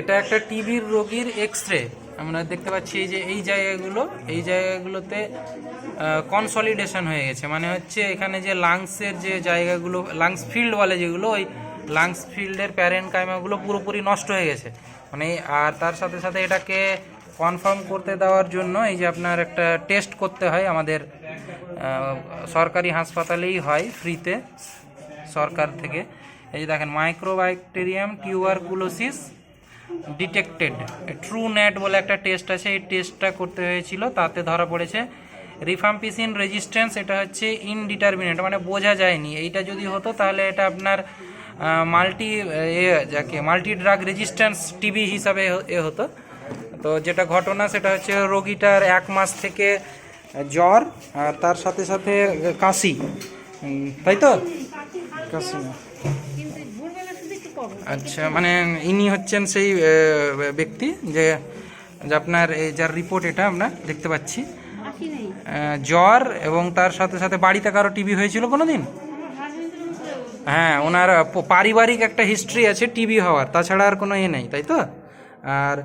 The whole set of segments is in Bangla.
এটা একটা টিবির রোগীর এক্স রে আমরা দেখতে পাচ্ছি এই যে এই জায়গাগুলো, এই জায়গাগুলোতে কনসলিডেশন হয়ে গেছে। মানে হচ্ছে এখানে যে লাংসের যে জায়গাগুলো লাংস ফিল্ড বলে যেগুলো, ওই লাংস ফিল্ডের প্যারেন্ট কাইমাগুলো পুরোপুরি নষ্ট হয়ে গেছে। মানে আর তার সাথে সাথে এটাকে কনফার্ম করতে দেওয়ার জন্য এই যে আপনার একটা টেস্ট করতে হয় আমাদের সরকারি হাসপাতালেই হয় ফ্রিতে সরকার থেকে। এই যে দেখেন mycobacterium tuberculosis detected Truenat বলে একটা টেস্ট আছে এই টেস্টটা করতে হয়েছিল তাতে ধরা পড়েছে। রিফাম্পিসিন রেজিস্ট্যান্স এটা হচ্ছে ইনডিটারমিনেট মানে বোঝা যায়নি। এইটা যদি হতো তাহলে এটা আপনার মাল্টি এ যাকে মাল্টি ড্রাগ রেজিস্ট্যান্স টিবি হিসাবে এ হতো। তো যেটা ঘটনা সেটা হচ্ছে রোগীটার এক মাস থেকে জ্বর আর তার সাথে সাথে কাশি। তাই তো? কাশি না কিন্তু ভোরবেলা শুধু একটু কম আচ্ছা মানে ইনি হচ্ছেন সেই ব্যক্তি যে আপনার এই যার রিপোর্ট এটা আমরা দেখতে পাচ্ছি। জ্বর এবং তার সাথে সাথে বাড়িতে কারও টিবি হয়েছিল কোনো দিন হ্যাঁ ওনার পারিবারিক একটা হিস্ট্রি আছে টিবি হওয়ার তাছাড়া আর কোনো এ নেই তাই তো? আর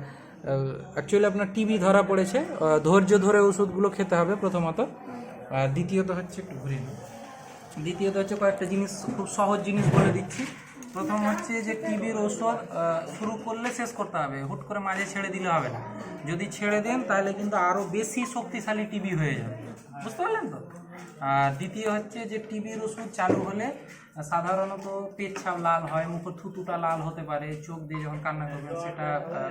অ্যাকচুয়ালি আপনার টিবি ধরা পড়েছে ধৈর্য ধরে ওষুধগুলো খেতে হবে প্রথমত। আর দ্বিতীয়ত হচ্ছে একটু ঘুরে দ্বিতীয়ত হচ্ছে কয়েকটা জিনিস খুব সহজ জিনিস বলে দিচ্ছি। প্রথম হচ্ছে যে টিবির ওষুধ শুরু করলে শেষ করতে হবে। হুট করে মাঝে ছেড়ে দিলে হবে না। যদি ছেড়ে দেন, তাহলে কিন্তু আরও বেশি শক্তিশালী টিবি হয়ে যাবে। বুঝতে পারলেন তো? আর দ্বিতীয় হচ্ছে যে টিবির ওষুধ চালু হলে, সাধারণত পেচ্ছাপ লাল হয় মুখ থুতুটা লাল হতে পারে, চোখ দিয়ে যখন কান্না করবেন, সেটা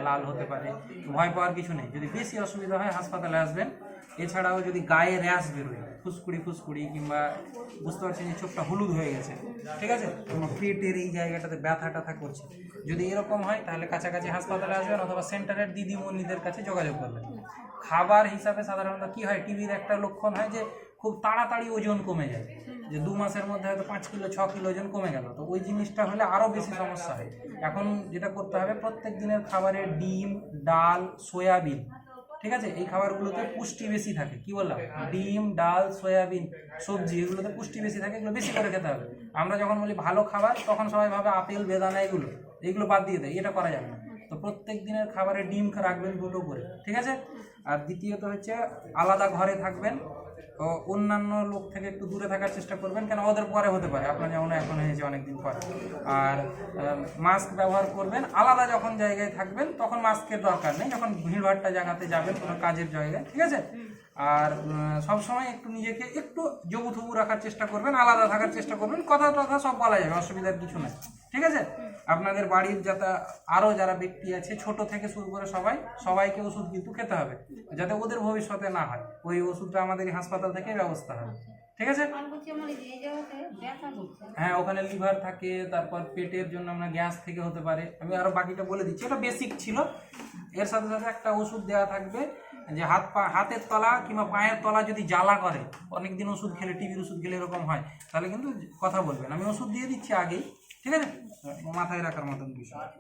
লাল হতে পারে। ভয় পাওয়ার কিছু নেই। যদি বেশি অসুবিধা হয়, হাসপাতালে আসবেন। এছাড়াও যদি গায়ে র্যাশ বেরোয়, ফুসকুড়ি ফুসকুড়ি কিংবা বুঝতে পারছেন যে চোখটা হলুদ হয়ে গেছে, ঠিক আছে? কিংবা পেটের এই জায়গাটাতে ব্যথা ট্যাথা করছে। যদি এরকম হয়, তাহলে কাছাকাছি হাসপাতালে আসবেন অথবা সেন্টারের দিদিমণিদের কাছে যোগাযোগ করবেন। খাবার হিসাবে সাধারণত কি হয়, টিভির একটা লক্ষণ হয় যে খুব তাড়াতাড়ি ওজন কমে যায়। যে দু মাসের মধ্যে হয়তো পাঁচ কিলো, ছ কিলো ওজন কমে গেল। তো ওই জিনিসটা হলে আরও বেশি সমস্যা হয়। এখন যেটা করতে হবে, প্রত্যেক দিনের খাবারে ডিম, ডাল, সয়াবিন ঠিক আছে? এই খাবারগুলোতে পুষ্টি বেশি থাকে। কি বললাম? ডিম, ডাল, সয়াবিন, সবজি, এগুলোতে পুষ্টি বেশি থাকে, এগুলো বেশি করে খেতে হবে। আমরা যখন বলি ভালো খাবার, তখন সবাই ভাবে আপেল, বেদানা, এগুলো। এগুলো বাদ দিয়ে দেয়, এটা করা যাবে না। তো প্রত্যেক দিনের খাবারে ডিম রাখবেন দুটো করে, ঠিক আছে? আর দ্বিতীয়ত হচ্ছে আলাদা ঘরে থাকবেন ও অন্যান্য লোক থেকে একটু দূরে থাকার চেষ্টা করবেন, কেন ওদের পরে হতে পারে। আপনার যেমন এখন হয়েছে অনেকদিন পর। আর মাস্ক ব্যবহার করবেন, আলাদা যখন জায়গায় থাকবেন, তখন মাস্কের দরকার নেই। যখন ভিড়ভাড়টা জায়গাতে যাবেন, কোনো কাজের জায়গায়, ঠিক আছে? আর সবসময় একটু নিজেকে একটু জবুথবু রাখার চেষ্টা করবেন, আলাদা থাকার চেষ্টা করবেন। কথা টথা সব বলা যাবে, অসুবিধার কিছু নাই। ঠিক আছে? আপনাদের বাড়ির যাতে আরও যারা ব্যক্তি আছে, ছোট থেকে শুরু করে সবাই, সবাইকে ওষুধ কিন্তু খেতে হবে, যাতে ওদের ভবিষ্যতে না হয়। ওই ওষুধটা আমাদের হাসপাতাল থেকে ব্যবস্থা হবে। ঠিক আছে? হ্যাঁ ওখানে লিভার থাকে, তারপর পেটের জন্য আমরা গ্যাস থেকে হতে পারে। আমি আরও বাকিটা বলে দিচ্ছি, এটা বেসিক ছিল। এর সাথে সাথে একটা ওষুধ দেওয়া থাকবে, যে হাত পা, হাতের তলা কিংবা পায়ের তলা যদি জ্বালা করে, অনেকদিন ওষুধ খেলে টিভির ওষুধ খেলে এরকম হয়, তাহলে কিন্তু কথা বলবেন আমি ওষুধ দিয়ে দিচ্ছি আগেই। ঠিক আছে? মাথায় রাখার মতন বিষয়।